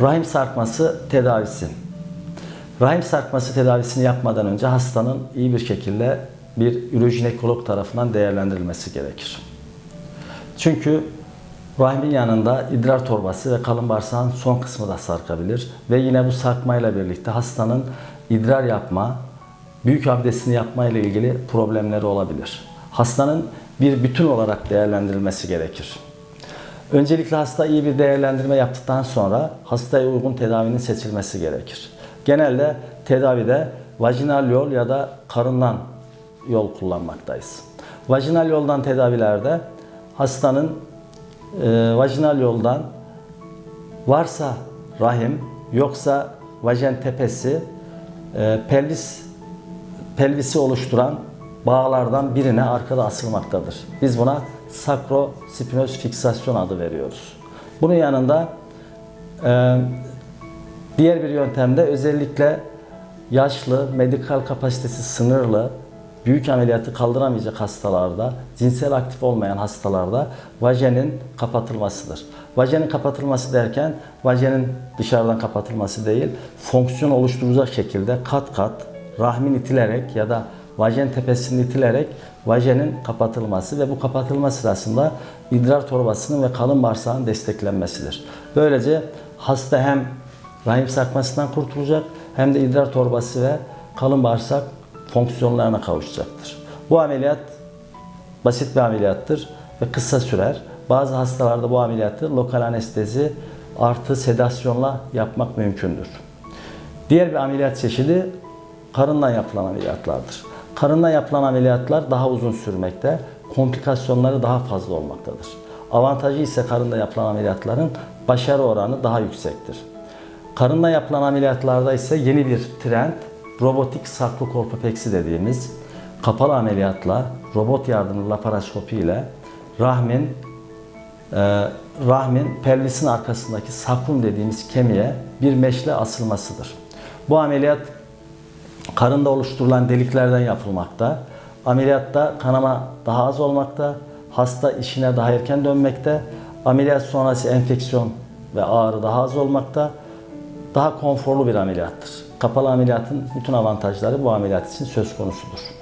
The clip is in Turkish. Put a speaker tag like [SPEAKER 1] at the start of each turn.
[SPEAKER 1] Rahim sarkması tedavisi. Rahim sarkması tedavisini yapmadan önce hastanın iyi bir şekilde bir ürojinekolog tarafından değerlendirilmesi gerekir. Çünkü rahimin yanında idrar torbası ve kalın bağırsağın son kısmı da sarkabilir ve yine bu sarkmayla birlikte hastanın idrar yapma, büyük abdestini yapma ile ilgili problemleri olabilir. Hastanın bir bütün olarak değerlendirilmesi gerekir. Öncelikle hasta iyi bir değerlendirme yaptıktan sonra hastaya uygun tedavinin seçilmesi gerekir. Genelde tedavide vajinal yol ya da karından yol kullanmaktayız. Vajinal yoldan tedavilerde hastanın e, vajinal yoldan varsa rahim yoksa vajen tepesi e, pelvis pelvisi oluşturan bağlardan birine arkada asılmaktadır. Biz buna sakrospinöz fiksasyon adı veriyoruz. Bunun yanında e, diğer bir yöntemde özellikle yaşlı, medikal kapasitesi sınırlı, büyük ameliyatı kaldıramayacak hastalarda, cinsel aktif olmayan hastalarda vajenin kapatılmasıdır. Vajenin kapatılması derken vajenin dışarıdan kapatılması değil, fonksiyon oluşturacak şekilde kat kat rahmin itilerek ya da vajen tepesinin itilerek vajenin kapatılması ve bu kapatılma sırasında idrar torbasının ve kalın bağırsağın desteklenmesidir. Böylece hasta hem rahim sarkmasından kurtulacak hem de idrar torbası ve kalın bağırsak fonksiyonlarına kavuşacaktır. Bu ameliyat basit bir ameliyattır ve kısa sürer. Bazı hastalarda bu ameliyatı lokal anestezi artı sedasyonla yapmak mümkündür. Diğer bir ameliyat çeşidi karından yapılan ameliyatlardır. Karından yapılan ameliyatlar daha uzun sürmekte, komplikasyonları daha fazla olmaktadır. Avantajı ise karında yapılan ameliyatların başarı oranı daha yüksektir. Karında yapılan ameliyatlarda ise yeni bir trend robotik sakrokorpopeksi dediğimiz kapalı ameliyatla robot yardımlı laparoskopi ile rahmin e, rahmin pelvisin arkasındaki sakrum dediğimiz kemiğe bir meşle asılmasıdır. Bu ameliyat karında oluşturulan deliklerden yapılmakta. Ameliyatta kanama daha az olmakta. Hasta işine daha erken dönmekte. Ameliyat sonrası enfeksiyon ve ağrı daha az olmakta. Daha konforlu bir ameliyattır. Kapalı ameliyatın bütün avantajları bu ameliyat için söz konusudur.